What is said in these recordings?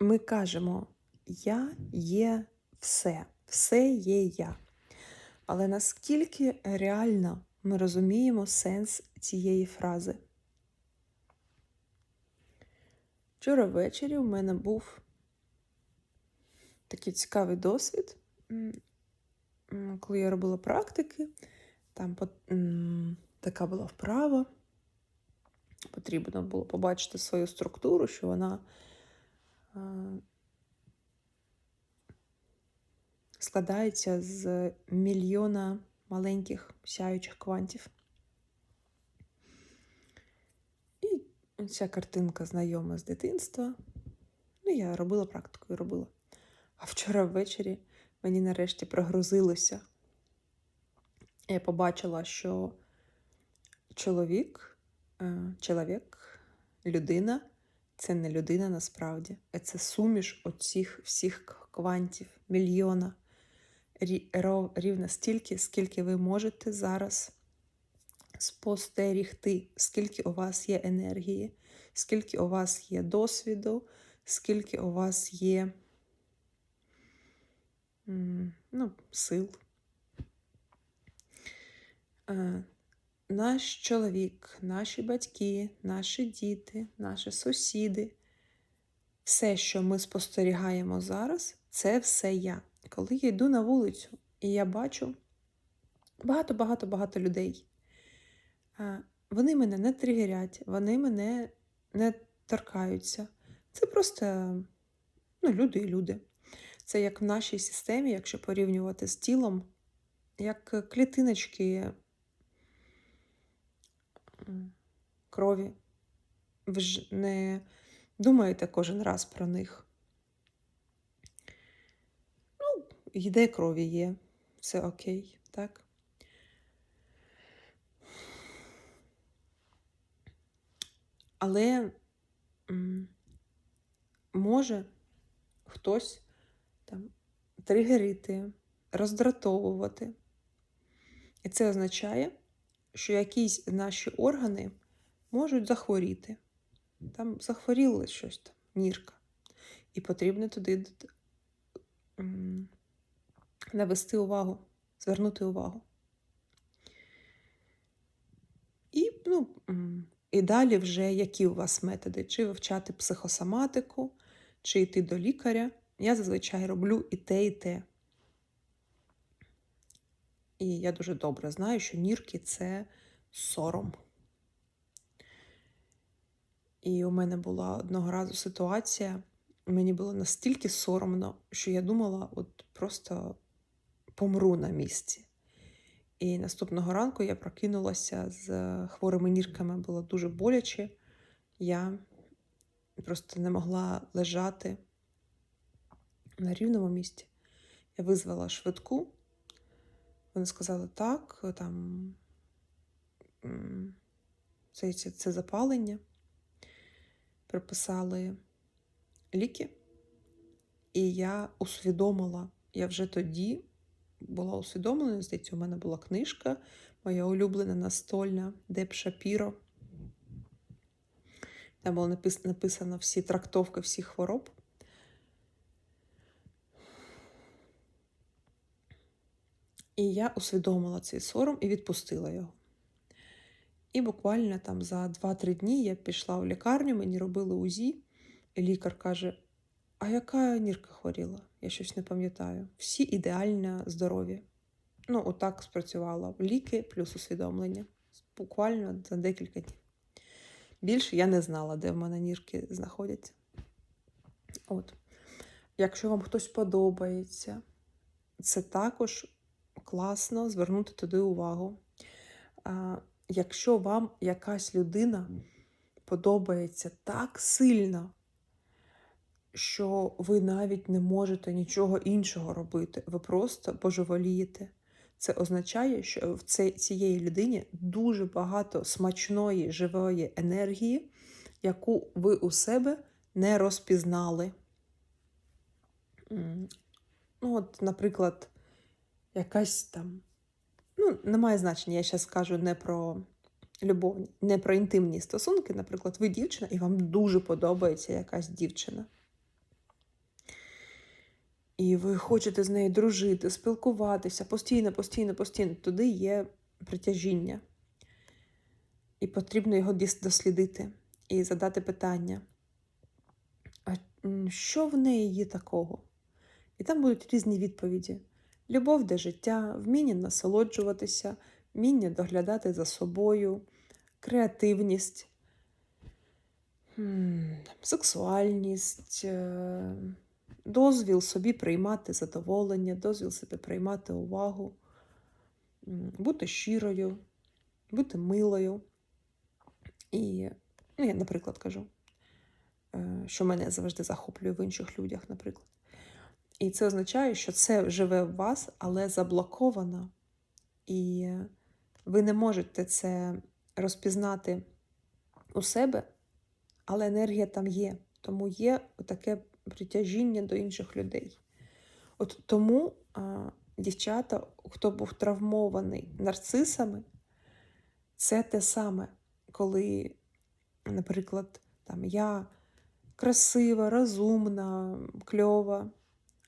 ми кажемо Я є все, все є я. Але наскільки реально ми розуміємо сенс цієї фрази? Вчора ввечері у мене був такий цікавий досвід, коли я робила практики, там така була вправа. Потрібно було побачити свою структуру, що вона складається з мільйона маленьких сяючих квантів. І ця картинка знайома з дитинства. Ну, я робила практику і робила. А вчора ввечері мені нарешті прогрузилося. Я побачила, що чоловік, е, чоловік, людина це не людина насправді. а Це суміш оцих всіх квантів, мільйона. Рівно стільки, скільки ви можете зараз спостерігти, скільки у вас є енергії, скільки у вас є досвіду, скільки у вас є ну, сил. Наш чоловік, наші батьки, наші діти, наші сусіди, все, що ми спостерігаємо зараз, це все я. Коли я йду на вулицю і я бачу багато-багато-багато людей, вони мене не тригерять, вони мене не торкаються. Це просто ну, люди і люди. Це як в нашій системі, якщо порівнювати з тілом, як клітиночки крові. Ви ж не думаєте кожен раз про них. Ну, йде крові є, все окей, так? Але може хтось там тригерити, роздратовувати. І це означає, що якісь наші органи можуть захворіти. Там захворіло щось там, нірка. І потрібно туди навести увагу, звернути увагу. І, ну, і далі вже які у вас методи? Чи вивчати психосоматику, чи йти до лікаря. Я зазвичай роблю і те, і те. І я дуже добре знаю, що нірки це сором. І у мене була одного разу ситуація, мені було настільки соромно, що я думала, от просто помру на місці. І наступного ранку я прокинулася з хворими нірками, було дуже боляче. Я просто не могла лежати на рівному місці. Я визвала швидку. Вони сказали, так, там це, це, запалення. Приписали ліки, і я усвідомила, я вже тоді була усвідомлена, здається, у мене була книжка, моя улюблена настольна Деп Шапіро. Там було написано всі трактовки всіх хвороб. І я усвідомила цей сором і відпустила його. І буквально там за 2-3 дні я пішла в лікарню, мені робили УЗІ, і лікар каже: А яка нірка хворіла? Я щось не пам'ятаю. Всі ідеально здорові. Ну, отак спрацювала ліки плюс усвідомлення. Буквально за декілька днів. Більше я не знала, де в мене нірки знаходяться. От. Якщо вам хтось подобається, це також класно звернути туди увагу. Якщо вам якась людина подобається так сильно, що ви навіть не можете нічого іншого робити, ви просто божеволієте. Це означає, що в цієї людині дуже багато смачної живої енергії, яку ви у себе не розпізнали. Ну, от, наприклад, якась там. Ну, немає значення, я зараз скажу не про любов, не про інтимні стосунки. Наприклад, ви дівчина, і вам дуже подобається якась дівчина. і ви хочете з нею дружити, спілкуватися постійно, постійно, постійно, туди є притяжіння. І потрібно його дослідити і задати питання, а що в неї є такого? І там будуть різні відповіді: любов до життя, вміння насолоджуватися, вміння доглядати за собою, креативність, сексуальність, е, дозвіл собі приймати задоволення, дозвіл собі приймати увагу, бути щирою, бути милою. І, ну, я, наприклад, кажу, е, що мене завжди захоплює в інших людях, наприклад. І це означає, що це живе в вас, але заблоковано. І ви не можете це розпізнати у себе, але енергія там є. Тому є таке притяжіння до інших людей. От тому а, дівчата, хто був травмований нарцисами, це те саме, коли, наприклад, там я красива, розумна, кльова,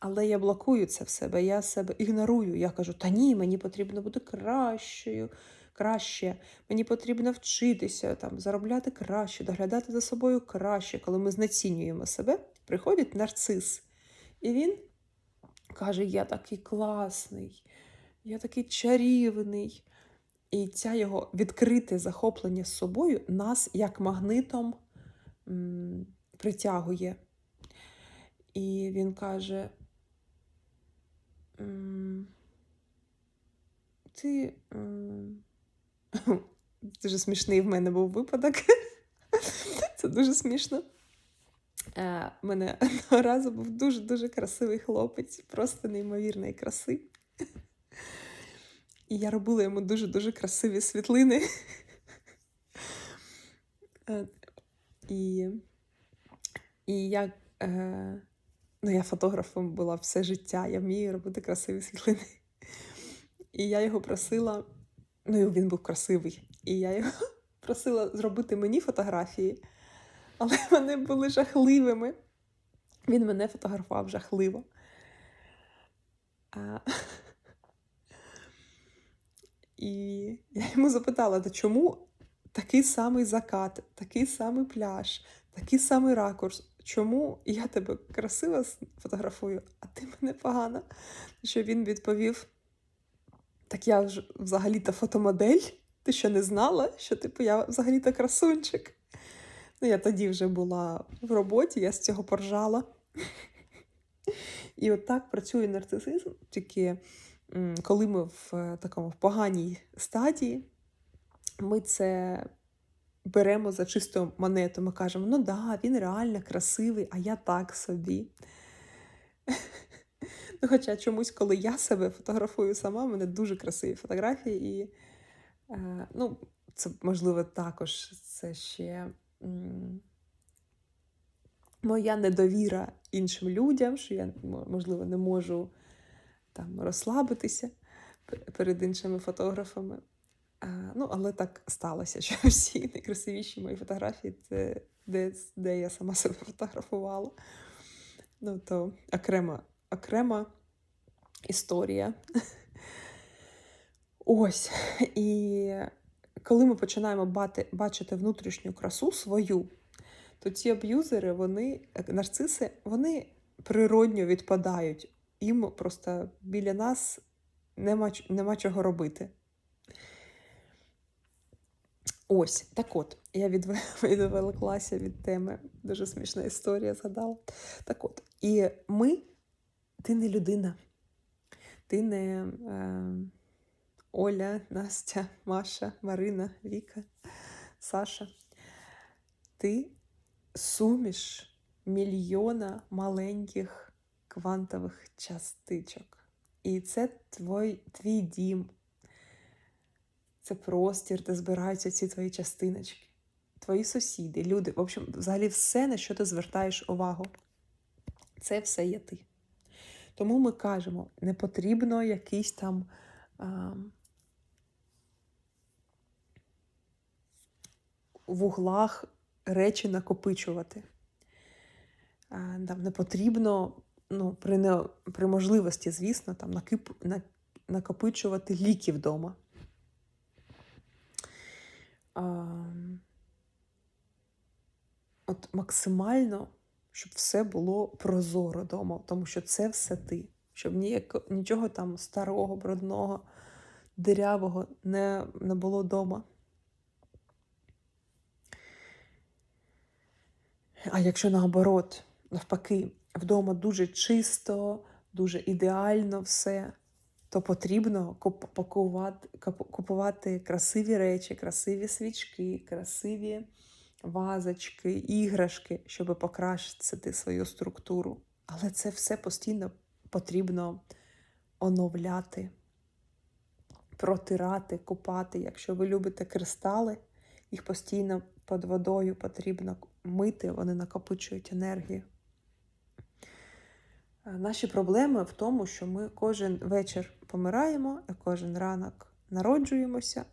але я блокую це в себе, я себе ігнорую. Я кажу, та ні, мені потрібно бути кращою, краще, мені потрібно вчитися, там, заробляти краще, доглядати за собою краще. Коли ми знецінюємо себе, приходить нарцис. І він каже: Я такий класний, я такий чарівний. І ця його відкрите захоплення з собою нас як магнитом притягує. І він каже: Ти. Дуже смішний в мене був випадок. Це дуже смішно. Е, У мене одного разу був дуже-дуже красивий хлопець, просто неймовірної краси. І я робила йому дуже-дуже красиві світлини. Е, І, і я, е, ну, я фотографом була все життя, я вмію робити красиві світлини. І я його просила, ну він був красивий. І я його просила зробити мені фотографії, але вони були жахливими. Він мене фотографував жахливо. А... І я йому запитала, то чому такий самий закат, такий самий пляж, такий самий ракурс? Чому я тебе красиво фотографую, а ти мене погано? Що він відповів: так я ж взагалі-то фотомодель, ти що не знала, що типу я взагалі-то красунчик. Ну, я тоді вже була в роботі, я з цього поржала. І от так працює нарцисизм, тільки коли ми в е, такому поганій стадії, ми це беремо за чисту монету. Ми кажемо, ну да, він реально красивий, а я так собі. Ну, Хоча чомусь, коли я себе фотографую сама, в мене дуже красиві фотографії, і е, ну, це можливо також це ще моя недовіра іншим людям, що я, можливо, не можу там розслабитися перед іншими фотографами. А, ну, Але так сталося, що всі найкрасивіші мої фотографії це де, де я сама себе фотографувала. Ну, то окрема, окрема історія. Ось. І коли ми починаємо бати, бачити внутрішню красу свою, то ці аб'юзери, вони, нарциси, вони природньо відпадають. Їм просто біля нас нема, нема чого робити. Ось, так от, я відвеликлася від теми. Дуже смішна історія згадала. Так от, і ми, ти не людина, ти не е, Оля, Настя, Маша, Марина, Віка, Саша. Ти суміш мільйона маленьких квантових частичок. І це твій, твій дім. Це простір, де збираються ці твої частиночки, твої сусіди, люди. В общем, взагалі все, на що ти звертаєш увагу. Це все є ти. Тому ми кажемо, не потрібно якийсь там а, в углах речі накопичувати. А, там Не потрібно ну, при, не, при можливості, звісно, там накип, на, накопичувати ліки вдома. От максимально, щоб все було прозоро вдома, тому що це все ти, щоб ніяк, нічого там старого, брудного, дирявого не, не було вдома. А якщо наоборот, навпаки, вдома дуже чисто, дуже ідеально все, то потрібно купувати, красиві речі, красиві свічки, красиві вазочки, іграшки, щоб покращити свою структуру. Але це все постійно потрібно оновляти, протирати, купати. Якщо ви любите кристали, їх постійно під водою потрібно мити, вони накопичують енергію. Наші проблеми в тому, що ми кожен вечір помираємо, і кожен ранок народжуємося,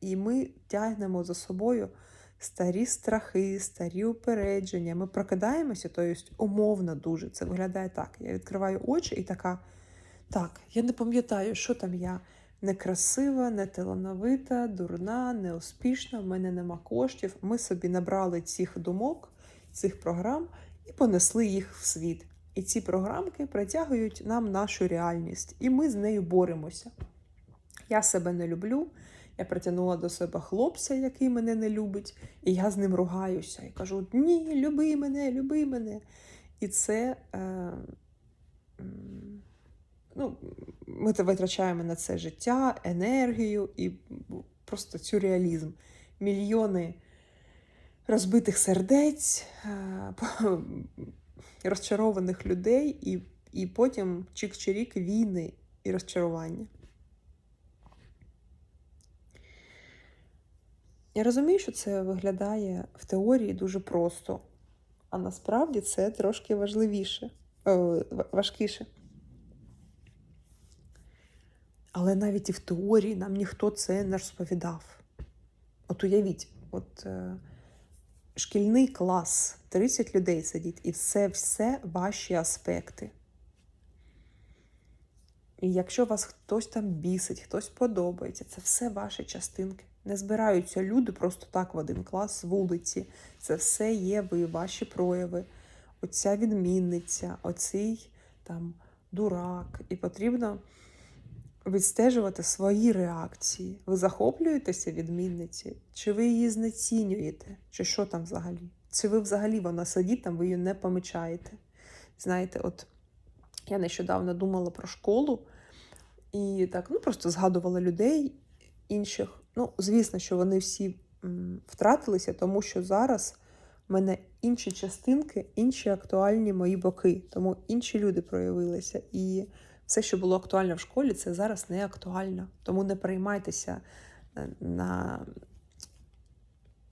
і ми тягнемо за собою старі страхи, старі упередження. Ми прокидаємося, тобто умовно дуже. Це виглядає так. Я відкриваю очі і така. Так, я не пам'ятаю, що там я некрасива, неталановита, дурна, неуспішна, в мене нема коштів. Ми собі набрали цих думок, цих програм і понесли їх в світ. І ці програмки притягують нам нашу реальність, і ми з нею боремося. Я себе не люблю. Я притягнула до себе хлопця, який мене не любить, і я з ним ругаюся і кажу: Ні, люби мене, люби мене. І це е, ну, ми витрачаємо на це життя, енергію і просто сюрреалізм. Мільйони розбитих сердець, е, розчарованих людей, і, і потім чик-чирік війни і розчарування. Я розумію, що це виглядає в теорії дуже просто, а насправді це трошки важливіше, о, важкіше. Але навіть і в теорії нам ніхто це не розповідав. От уявіть, от е, шкільний клас, 30 людей сидить, і це все ваші аспекти. І якщо вас хтось там бісить, хтось подобається, це все ваші частинки. Не збираються люди просто так в один клас з вулиці. Це все є ви, ваші прояви, оця відмінниця, оцей там дурак. І потрібно відстежувати свої реакції. Ви захоплюєтеся відмінниці, чи ви її знецінюєте, чи що там взагалі? Чи ви взагалі вона сидить там, ви її не помічаєте? Знаєте, от я нещодавно думала про школу і так ну просто згадувала людей інших. Ну, звісно, що вони всі втратилися, тому що зараз в мене інші частинки, інші актуальні мої боки, тому інші люди проявилися. І все, що було актуально в школі, це зараз не актуально. Тому не переймайтеся е, на...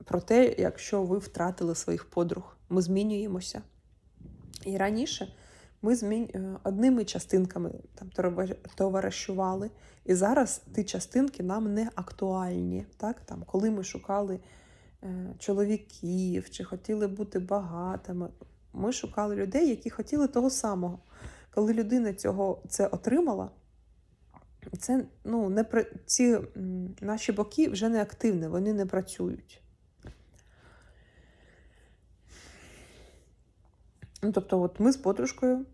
про те, якщо ви втратили своїх подруг. Ми змінюємося. І раніше ми змін... Е, одними частинками там товаришували. І зараз ті частинки нам не актуальні. Так? Там, Коли ми шукали е, чоловіків чи хотіли бути багатими, ми шукали людей, які хотіли того самого. Коли людина цього це отримала, це ну, не ці наші боки вже не активні, вони не працюють. Ну, Тобто, от ми з подружкою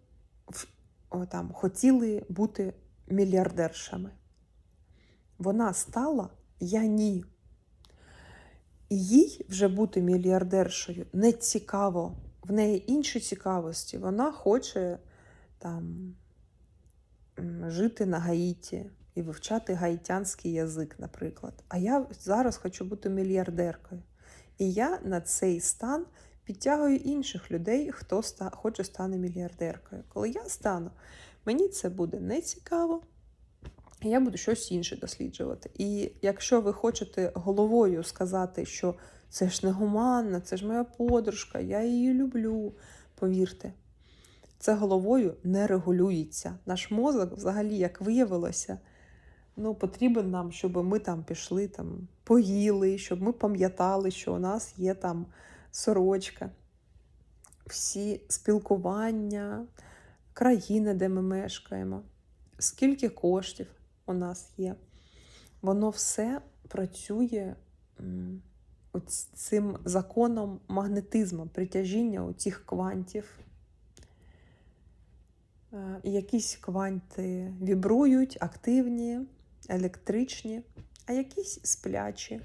о, там, хотіли бути мільярдершами. Вона стала, я ні. І їй вже бути мільярдершою не цікаво. В неї інші цікавості. Вона хоче там жити на Гаїті і вивчати гаїтянський язик, наприклад. А я зараз хочу бути мільярдеркою. І я на цей стан підтягую інших людей, хто ста, хоче стати мільярдеркою. Коли я стану, мені це буде не цікаво, я буду щось інше досліджувати. І якщо ви хочете головою сказати, що це ж не гуманно, це ж моя подружка, я її люблю, повірте. Це головою не регулюється. Наш мозок, взагалі, як виявилося, ну, потрібен нам, щоб ми там пішли, там, поїли, щоб ми пам'ятали, що у нас є там сорочка. Всі спілкування, країна, де ми мешкаємо, скільки коштів у нас є. Воно все працює цим законом магнетизму, притяжіння у цих квантів. Е, якісь кванти вібрують, активні, електричні, а якісь сплячі.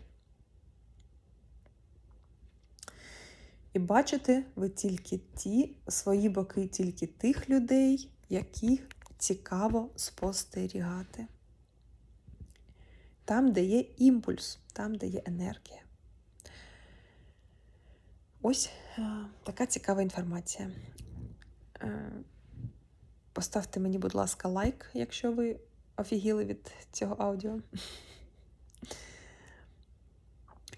І бачите ви тільки ті свої боки, тільки тих людей, яких цікаво спостерігати. Там, де є імпульс, там, де є енергія. Ось е, така цікава інформація. Поставте мені, будь ласка, лайк, якщо ви офігіли від цього аудіо.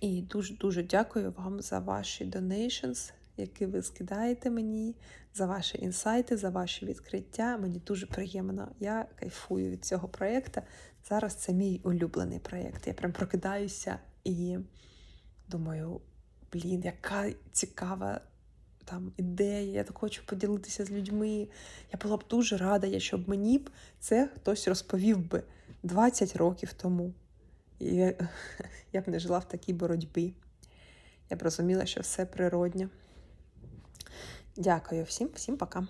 І дуже-дуже дякую вам за ваші donations, які ви скидаєте мені, за ваші інсайти, за ваші відкриття. Мені дуже приємно. Я кайфую від цього проєкту. Зараз це мій улюблений проєкт. Я прям прокидаюся і думаю, блін, яка цікава там ідеї, я так хочу поділитися з людьми. Я була б дуже рада, я- щоб мені б це хтось розповів би 20 років тому. І я, я б не жила в такій боротьбі. Я б розуміла, що все природньо. Дякую всім, всім пока.